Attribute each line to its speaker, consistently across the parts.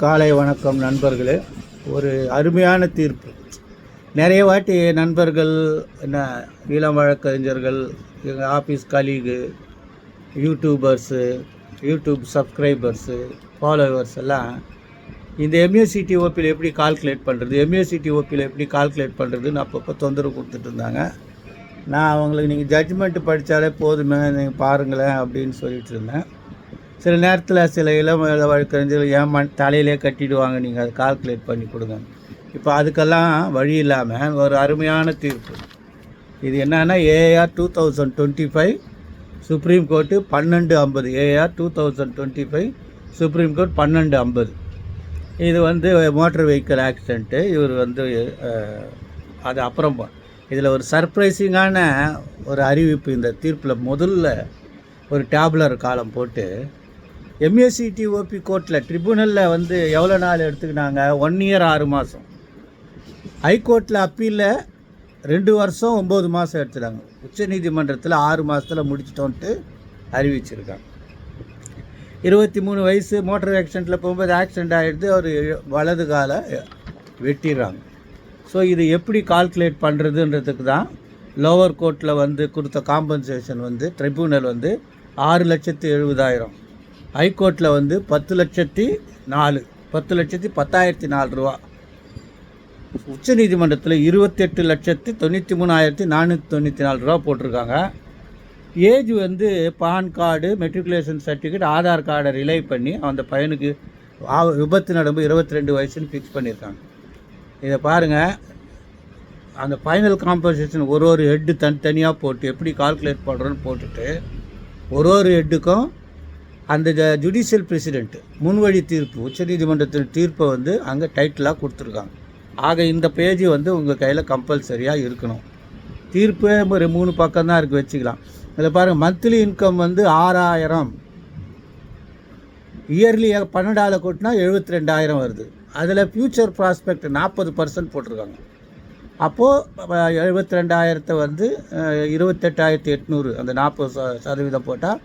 Speaker 1: காலை வணக்கம் நண்பர்களே. ஒரு அருமையான தீர்ப்பு. நிறைய வாட்டி நண்பர்கள் என்ன இளம் வழக்கறிஞர்கள் எங்கள் office colleague youtubers YouTube subscribers followers எல்லாம் இந்த எம்யூசிடி ஓபியில் எப்படி கால்குலேட் பண்ணுறது எம்யூசிடி ஓபியில் எப்படி கால்குலேட் பண்ணுறதுன்னு அப்பப்போ தொந்தரவு கொடுத்துட்டு இருந்தாங்க. நான் அவங்களுக்கு நீங்கள் ஜட்ஜ்மெண்ட்டு படித்தாலே போதுமே நீங்கள் பாருங்களேன் அப்படின்னு சொல்லிட்டு இருந்தேன். சில நேரத்தில் சில இளம் வழக்கறிஞர்கள் ஏமா தலையிலே கட்டிடுவாங்க? நீங்கள் அதை கால்குலேட் பண்ணி கொடுங்க. இப்போ அதுக்கெல்லாம் வழி இல்லாமல் ஒரு அருமையான தீர்ப்பு. இது என்னென்னா AR two thousand twenty five supreme court பன்னெண்டு ஐம்பது. AR two thousand twenty five supreme court பன்னெண்டு ஐம்பது. இது வந்து மோட்டர் வெஹிக்கிள் ஆக்சிடெண்ட்டு இவர் வந்து அது அப்புறம் இதில் ஒரு சர்ப்ரைசிங்கான ஒரு அறிவிப்பு இந்த தீர்ப்பில் முதல்ல ஒரு டேப்லர் காலம் போட்டு எம்எஸ்சிடி ஓபி கோர்ட்டில் ட்ரிபுனலில் வந்து எவ்வளோ நாள் எடுத்துக்கினாங்க? ஒன் இயர் ஆறு மாதம் ஹைகோர்ட்டில் அப்பீலில் ரெண்டு வருஷம் ஒம்பது மாதம் எடுத்துட்டாங்க. உச்சநீதிமன்றத்தில் ஆறு மாதத்தில் முடிச்சிட்டோன்ட்டு அறிவிச்சிருக்காங்க. இருபத்தி மூணு வயசு மோட்டர் ஆக்சிடெண்ட்டில் போகும்போது ஆக்சிடெண்ட் ஆகிடுது அவர் வலது காலை வெட்டிடுறாங்க. ஸோ இது எப்படி கால்குலேட் பண்ணுறதுன்றதுக்கு தான் லோவர் கோர்ட்டில் வந்து கொடுத்த காம்பன்சேஷன் வந்து ட்ரிபியூனல் வந்து ஆறு லட்சத்து எழுபதாயிரம். ஹைகோர்ட்டில் வந்து பத்து லட்சத்தி நாலு பத்து லட்சத்தி பத்தாயிரத்தி நாலு ரூபா. உச்சநீதிமன்றத்தில் இருபத்தெட்டு லட்சத்தி தொண்ணூற்றி மூணாயிரத்தி நானூற்றி தொண்ணூற்றி நாலு ரூபா போட்டிருக்காங்க. ஏஜ் வந்து pan card matriculation certificate Aadhaar கார்டை ரிலை பண்ணி அந்த பையனுக்கு விபத்து நடந்து இருபத்தி ரெண்டு வயசுன்னு ஃபிக்ஸ் பண்ணியிருக்காங்க. இதை பாருங்கள் அந்த ஃபைனல் காம்போசிஷன் ஒரு ஒரு ஹெட்டு தனித்தனியாக போட்டு எப்படி கால்குலேட் பண்ணுறோன்னு போட்டுட்டு ஒரு ஒரு ஹெட்டுக்கும் அந்த ஜுடிஷியல் பிரசிடெண்ட் முன்வழி தீர்ப்பு உச்சநீதிமன்றத்தின் தீர்ப்பை வந்து அங்கே டைட்டிலாக கொடுத்துருக்காங்க. ஆக இந்த பேஜ் வந்து உங்கள் கையில் கம்பல்சரியாக இருக்கணும். தீர்ப்பே ஒரு மூணு பக்கம் தான் இருக்குது வச்சுக்கலாம். இதில் பாருங்கள் மந்த்லி இன்கம் வந்து ஆறாயிரம். இயர்லி பன்னெண்டாவில் கொட்டினா எழுபத்தி ரெண்டாயிரம் வருது. அதில் ஃப்யூச்சர் ப்ராஸ்பெக்ட் நாற்பது பர்சன்ட் போட்டிருக்காங்க. அப்போது எழுபத்தி ரெண்டாயிரத்தை வந்து இருபத்தெட்டாயிரத்தி எட்நூறு அந்த நாற்பது ச சதவீதம் போட்டால்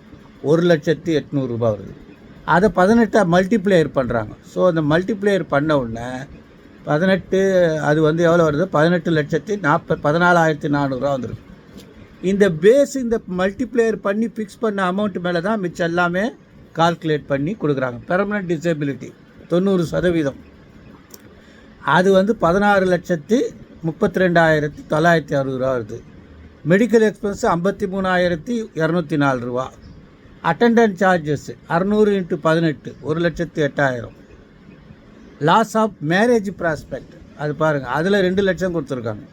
Speaker 1: ஒரு லட்சத்தி எட்நூறுரூபா வருது. அதை பதினெட்டாக மல்டிப்ளேயர் பண்ணுறாங்க ஸோ அந்த மல்டிப்ளேயர் பண்ண உடனே பதினெட்டு அது வந்து எவ்வளோ வருது? பதினெட்டு லட்சத்தி நாற்ப பதினாலாயிரத்தி நானூறுரூவா வந்துருக்கு. இந்த பேஸ் இந்த மல்டிப்ளேயர் பண்ணி ஃபிக்ஸ் பண்ண அமௌண்ட் மேலே தான் மிச்சம் எல்லாமே கால்குலேட் பண்ணி கொடுக்குறாங்க. பெர்மனன்ட் டிசேபிலிட்டி தொண்ணூறு சதவீதம். அது வந்து பதினாறு லட்சத்தி முப்பத்தி ரெண்டாயிரத்தி தொள்ளாயிரத்தி அறுபது ரூபா வருது. மெடிக்கல் எக்ஸ்பென்ஸ் ஐம்பத்தி மூணாயிரத்தி இரநூத்தி நாலு ரூபா. அட்டெண்டன்ட் சார்ஜஸ் அறநூறு இன்ட்டு பதினெட்டு ஒரு லட்சத்து எட்டாயிரம். லாஸ் ஆஃப் மேரேஜ் ப்ராஸ்பெக்ட் அது பாருங்கள் அதில் ரெண்டு லட்சம் கொடுத்துருக்காங்க.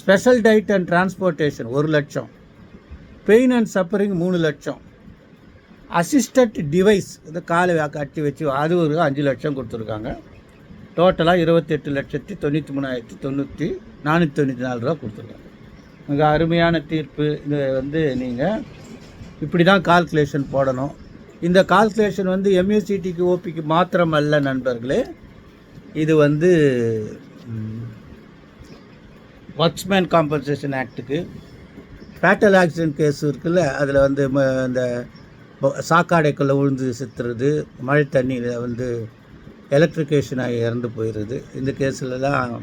Speaker 1: ஸ்பெஷல் டைட் அண்ட் டிரான்ஸ்போர்ட்டேஷன் ஒரு லட்சம். பெயின் அண்ட் சப்பரிங் மூணு லட்சம். அசிஸ்டட் டிவைஸ் இந்த காலை கட்டி வச்சு அது ஒரு அஞ்சு லட்சம் கொடுத்துருக்காங்க. டோட்டலாக இருபத்தெட்டு லட்சத்தி தொண்ணூற்றி மூணாயிரத்தி தொண்ணூற்றி நானூற்றி தொண்ணூற்றி நாலு ரூபா கொடுத்துருக்காங்க. மிக அருமையான தீர்ப்பு இது வந்து நீங்கள் இப்படி தான் கால்குலேஷன் போடணும். இந்த கால்குலேஷன் வந்து எம்யூசிடிக்கு ஓபிக்கு மாத்திரம் அல்ல நண்பர்களே. இது வந்து ஒர்க்ஸ்மேன் காம்பன்சேஷன் ஆக்ட்டுக்கு ஃபேட்டல் ஆக்சிடென்ட் கேஸ் இருக்குல்ல அதில் வந்து ம- இந்த சாக்காடைக்குள்ளே விழுந்து செத்துறது மழை தண்ணியில் வந்து எலக்ட்ரிகேஷன் ஆகி இறந்து போயிடுது இந்த கேஸில்லாம்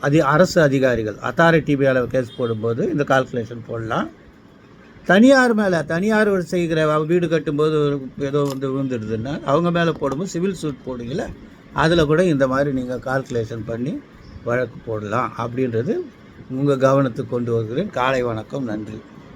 Speaker 1: அதி அரசு அதிகாரிகள் அத்தாரிட்டி மேலே கேஸ் போடும்போது இந்த கால்குலேஷன் போடலாம். தனியார் மேலே தனியார் ஒரு செய்கிற வீடு கட்டும்போது ஒரு ஏதோ வந்து விழுந்துடுதுன்னா அவங்க மேலே போடும்போது சிவில் சூட் போடுவீங்கள அதில் கூட இந்த மாதிரி நீங்கள் கால்குலேஷன் பண்ணி வழக்கு போடலாம். அப்படின்றது உங்கள் கவனத்துக்கு கொண்டு வருகிறேன். காலை வணக்கம். நன்றி.